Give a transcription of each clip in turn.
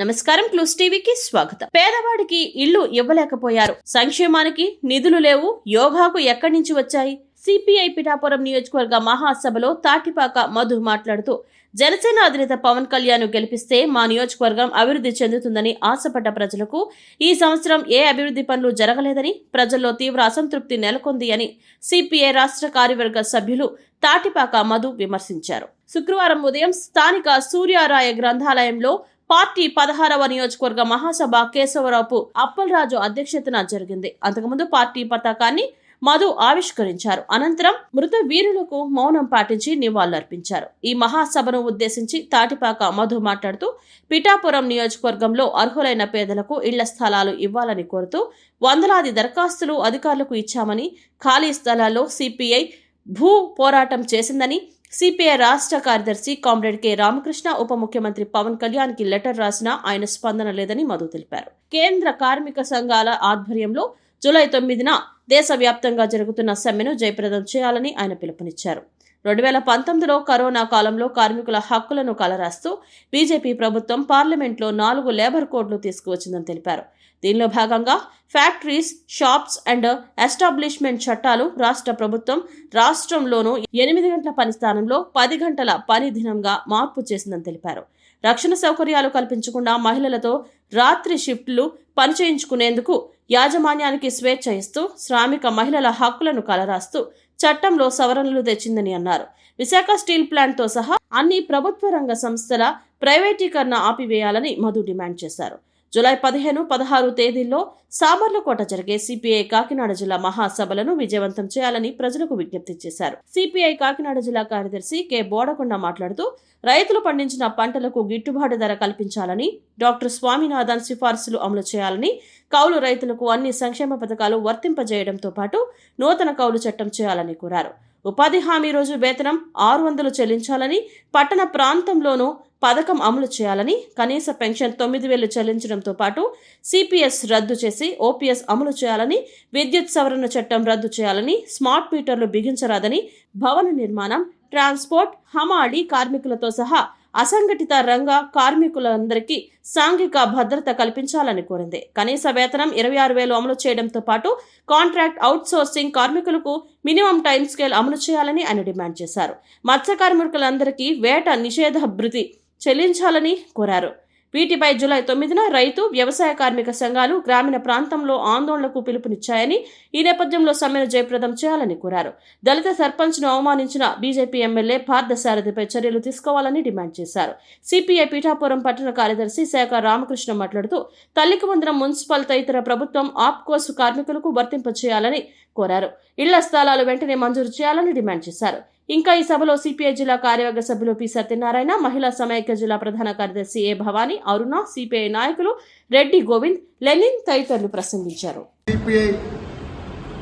నమస్కారం క్లూస్ టీవీకి స్వాగతం. పేదవాడికి ఇల్లు ఇవ్వలేకపోయారు. సంక్షేమానికి నిధులు లేవు. యోగాకు ఎక్కడి నుంచి వచ్చాయి? సిపిఐ పిఠాపురం నియోజకవర్గ మహాసభలో తాటిపాక మధు మాట్లాడుతూ జనసేన అధినేత పవన్ కళ్యాణ్ గెలిపిస్తే మా నియోజకవర్గం అభివృద్ధి చెందుతుందని ఆశపడ్డ ప్రజలకు ఈ సంవత్సరం ఏ అభివృద్ధి పనులు జరగలేదని ప్రజల్లో తీవ్ర అసంతృప్తి నెలకొంది అని సిపిఐ రాష్ట్ర కార్యవర్గ సభ్యులు తాటిపాక మధు విమర్శించారు. శుక్రవారం ఉదయం స్థానిక సూర్యారాయ గ్రంథాలయంలో పార్టీ పదహారవ నియోజకవర్గ మహాసభ కేశవరావు అప్పలరాజు అధ్యక్షతన జరిగింది. అంతకుముందు పార్టీ పతాకాన్ని మధు ఆవిష్కరించారు. అనంతరం మృత వీరులకు మౌనం పాటించి నివాళులర్పించారు. ఈ మహాసభను ఉద్దేశించి తాటిపాక మధు మాట్లాడుతూ పిఠాపురం నియోజకవర్గంలో అర్హులైన పేదలకు ఇళ్ళ స్థలాలు ఇవ్వాలని కోరుతూ వందలాది దరఖాస్తులు అధికారులకు ఇచ్చామని ఖాళీ స్థలాల్లో సిపిఐ భూ పోరాటం చేసిందని సిపిఐ రాష్ట్ర కార్యదర్శి కామ్రేడ్ కె. రామకృష్ణ ఉప ముఖ్యమంత్రి పవన్ కళ్యాణ్కి లెటర్ రాసినా ఆయన స్పందన లేదని మధు తెలిపారు. కేంద్ర కార్మిక సంఘాల ఆధ్వర్యంలో జూలై తొమ్మిదిన దేశవ్యాప్తంగా జరుగుతున్న సమ్మెను జయప్రదం చేయాలని ఆయన పిలుపునిచ్చారు. రెండు వేల పంతొమ్మిదిలో కరోనా కాలంలో కార్మికుల హక్కులను కలరాస్తూ బీజేపీ ప్రభుత్వం పార్లమెంట్లో నాలుగు లేబర్ కోడ్లు తీసుకువచ్చిందని తెలిపారు. దీనిలో భాగంగా ఫ్యాక్టరీస్ షాప్స్ అండ్ ఎస్టాబ్లిష్మెంట్ చట్టాలు రాష్ట్ర ప్రభుత్వం రాష్ట్రంలోనూ ఎనిమిది గంటల పని స్థానంలో పది గంటల పని దినంగా మార్పు చేసిందని తెలిపారు. రక్షణ సౌకర్యాలు కల్పించకుండా మహిళలతో రాత్రి షిఫ్ట్లు పనిచేయించుకునేందుకు యాజమాన్యానికి స్వేచ్ఛ ఇస్తూ శ్రామిక మహిళల హక్కులను కలరాస్తూ చట్టంలో సవరణలు తెచ్చిందని అన్నారు. విశాఖ స్టీల్ ప్లాంట్తో సహా అన్ని ప్రభుత్వ రంగ సంస్థల ప్రైవేటీకరణ ఆపివేయాలని మధు డిమాండ్ చేశారు. జూలై పదిహేను పదహారు తేదీల్లో సామర్లకోట జరిగే సిపిఐ కాకినాడ జిల్లా మహాసభలను విజయవంతం చేయాలని ప్రజలకు విజ్ఞప్తి చేశారు. సిపిఐ కాకినాడ జిల్లా కార్యదర్శి కె. బోడకొండ మాట్లాడుతూ రైతులు పండించిన పంటలకు గిట్టుబాటు ధర కల్పించాలని డాక్టర్ స్వామినాథన్ సిఫార్సులు అమలు చేయాలని కౌలు రైతులకు అన్ని సంక్షేమ పథకాలు వర్తింపజేయడంతో పాటు నూతన కౌలు చట్టం చేయాలని కోరారు. ఉపాధి హామీ రోజు వేతనం ఆరు వందలు చెల్లించాలని పట్టణ ప్రాంతంలోనూ పథకం అమలు చేయాలని కనీస పెన్షన్ తొమ్మిది వేలు చెల్లించడంతో పాటు సిపిఎస్ రద్దు చేసి ఓపీఎస్ అమలు చేయాలని విద్యుత్ సవరణ చట్టం రద్దు చేయాలని స్మార్ట్ మీటర్లు బిగించరాదని భవన నిర్మాణం ట్రాన్స్పోర్ట్ హమాలి కార్మికులతో సహా అసంఘటిత రంగ కార్మికులందరికీ సాంఘిక భద్రత కల్పించాలని కోరింది. కనీస వేతనం ఇరవై ఆరు వేలు అమలు చేయడంతో పాటు కాంట్రాక్ట్ అవుట్సోర్సింగ్ కార్మికులకు మినిమం టైం స్కేల్ అమలు చేయాలని ఆయన డిమాండ్ చేశారు. మత్స్య కార్మికులందరికీ వేట నిషేధ భృతి చెల్లించాలని కోరారు. వీటిపై జూలై తొమ్మిదిన రైతు వ్యవసాయ కార్మిక సంఘాలు గ్రామీణ ప్రాంతంలో ఆందోళనకు పిలుపునిచ్చాయని ఈ నేపథ్యంలో సమ్మెను జయప్రదం చేయాలని కోరారు. దళిత సర్పంచ్ను అవమానించిన బీజేపీ ఎమ్మెల్యే పార్థసారథిపై చర్యలు తీసుకోవాలని డిమాండ్ చేశారు. సిపిఐ పీఠాపురం పట్టణ కార్యదర్శి శాఖ రామకృష్ణ మాట్లాడుతూ తల్లికి వందనం మున్సిపల్ తదితర ప్రభుత్వం ఆప్కోస్ కార్మికులకు వర్తింపచేయాలని కోరారు. ఇళ్ళ స్థలాలు వెంటనే మంజూరు చేయాలని డిమాండ్ చేశారు. ఇంకా ఈ సభలో సిపిఐ జిల్లా కార్యవర్గ సభ్యులు పి సత్యనారాయణ మహిళా సమైక్య జిల్లా ప్రధాన కార్యదర్శి ఏ భవానీ అరుణ సిపిఐ నాయకులు రెడ్డి గోవింద్ లెనిన్ తదితరులు ప్రసంగించారు. సిపిఐ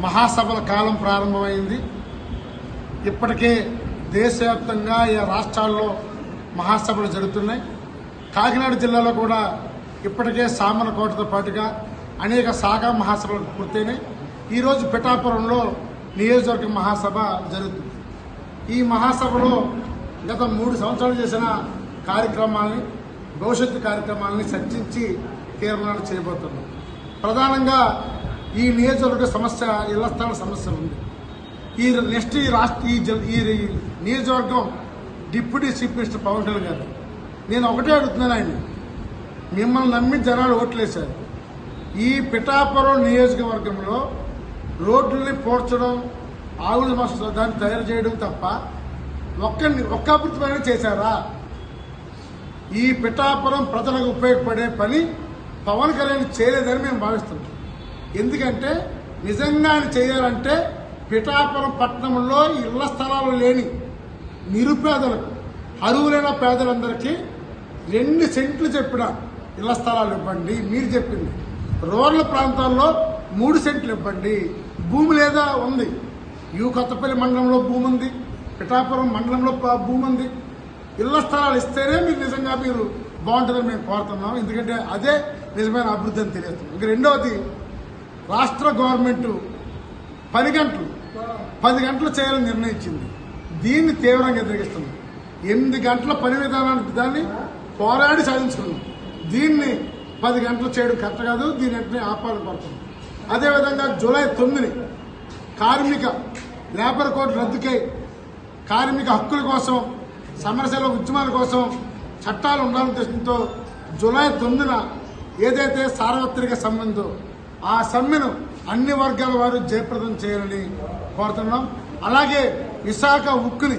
మహాసభల కాలం ప్రారంభమైంది. ఇప్పటికే దేశవ్యాప్తంగా ఈ రాష్ట్రాల్లో మహాసభలు జరుగుతున్నాయి. కాకినాడ జిల్లాలో కూడా ఇప్పటికే సామనకోటతో పాటుగా అనేక సాగా మహాసభలు పూర్తయినాయి. ఈరోజు పిఠాపురంలో నియోజకవర్గ మహాసభ జరుగుతుంది. ఈ మహాసభలో గత మూడు సంవత్సరాలు చేసిన కార్యక్రమాల్ని భవిష్యత్తు కార్యక్రమాలని చర్చించి తీర్మానాలు చేయబోతున్నాం. ప్రధానంగా ఈ నియోజకవర్గ సమస్య ఇళ్ళ స్థల సమస్య ఉంది. ఈ నెక్స్ట్ ఈ రాష్ట్ర ఈ ఈ నియోజకవర్గం deputy chief minister Pawan Kalyan garu. నేను ఒకటే అడుగుతున్నాను ఆయన. మిమ్మల్ని నమ్మి జనాలు ఓట్లేశారు. ఈ పిఠాపురం నియోజకవర్గంలో రోడ్లని పోడ్చడం ఆవుల మస్తు దాన్ని తయారు చేయడం తప్ప ఒక్కరిని ఒక్క అభివృద్ధి చేశారా? ఈ పిఠాపురం ప్రజలకు ఉపయోగపడే పని పవన్ కళ్యాణ్ చేయలేదని మేము భావిస్తున్నాం. ఎందుకంటే నిజంగా ఆయన చేయాలంటే పిఠాపురం పట్టణంలో ఇళ్ళ స్థలాలు లేని నిరుపేదలకు అరువులైన పేదలందరికీ రెండు సెంట్లు చెప్పిన ఇళ్ళ స్థలాలు ఇవ్వండి మీరు చెప్పింది. రూరల్ ప్రాంతాల్లో మూడు సెంట్లు ఇవ్వండి. భూమి లేదా ఉంది? యూ కొత్తపల్లి మండలంలో భూమి ఉంది పిఠాపురం మండలంలో భూమి ఉంది. ఇళ్ళ స్థలాలు ఇస్తేనే మీరు నిజంగా మీరు బాగుంటుందని మేము కోరుతున్నాం. ఎందుకంటే అదే నిజమైన అభివృద్ధి అని తెలియజేస్తున్నాం. ఇంక రెండవది రాష్ట్ర గవర్నమెంట్ పది గంటలు పది గంటలు చేయాలని నిర్ణయించింది. దీన్ని తీవ్రంగా వ్యతిరేకిస్తున్నాం ఎనిమిది గంటల పని విధానానికి దాన్ని పోరాడి సాధించుకున్నాం. దీన్ని పది గంటలు చేయడం కరెక్ట్ కాదు దీని వెంటనే ఆపాలని పడుతుంది. అదేవిధంగా జూలై తొమ్మిది కార్మిక లేబర్ కోడ్ రద్దుకై కార్మిక హక్కుల కోసం సమస్యల ఉద్యమాల కోసం చట్టాలు ఉండాలనే ఉద్దేశంతో జూలై తొమ్మిదిన ఏదైతే సార్వత్రిక సమ్మెందో ఆ సమ్మెను అన్ని వర్గాల వారు జయప్రదం చేయాలని కోరుతున్నాం. అలాగే విశాఖ ఉక్కుని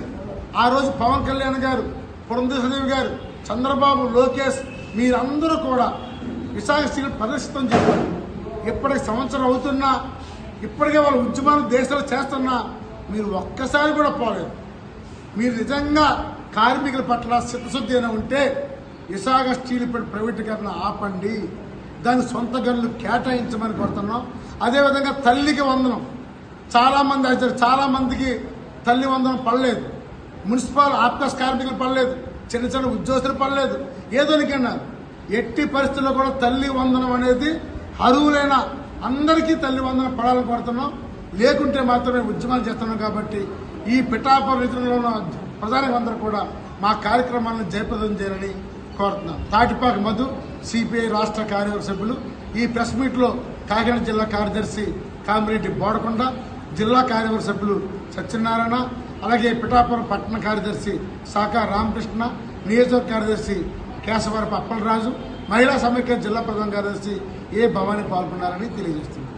ఆ రోజు పవన్ కళ్యాణ్ గారు పురంధేశ్వరదేవి గారు చంద్రబాబు లోకేష్ మీరందరూ కూడా విశాఖ స్టీల్ ప్రదర్శితం చెప్పారు ఇప్పటికి సంవత్సరం అవుతున్నా ఇప్పటికే వాళ్ళ ఉద్యమాలు దేశాలు చేస్తున్నా మీరు ఒక్కసారి కూడా పోలేదు. మీరు నిజంగా కార్మికుల పట్ల చిత్తశుద్ధి అయినా ఉంటే విశాఖ స్టీల్ ప్లాంట్ ప్రైవేటీకరణ ఆపండి. దాని సొంత గనులు కేటాయించమని కోరుతున్నాం. అదేవిధంగా తల్లికి వందనం. చాలామంది అయితే చాలామందికి తల్లి వందనం పడలేదు. మున్సిపల్ ఆఫీస్ కార్మికులు పడలేదు. చిన్న చిన్న ఉద్యోగస్తులు పడలేదు. ఏదో అన్నారు ఎట్టి పరిస్థితుల్లో కూడా తల్లి వందనం అనేది అరువులైన అందరికీ తల్లి వందనం పడాలని కోరుతున్నాం. లేకుంటే మాత్రమే ఉద్యమాలు చేస్తున్నాం కాబట్టి ఈ పిఠాపురం రీతిలో ఉన్న ప్రజానికందరూ కూడా మా కార్యక్రమాలను జయప్రదం చేయాలని కోరుతున్నాం. తాటిపాక మధు సిపిఐ రాష్ట్ర కార్యవర్గ సభ్యులు. ఈ ప్రెస్ మీట్లో కాకినాడ జిల్లా కార్యదర్శి కామిరెడ్డి బోడకొండ జిల్లా కార్యవర్గ సభ్యులు సత్యనారాయణ అలాగే పిఠాపురం పట్టణ కార్యదర్శి శాఖ రామకృష్ణ నియోజకవర్గ కార్యదర్శి కేశవరపు అప్పలరాజు మహిళా సమైక్య జిల్లా ప్రధాన కార్యదర్శి ఏ భవాన్ని పాల్గొన్నారని తెలియజేస్తున్నారు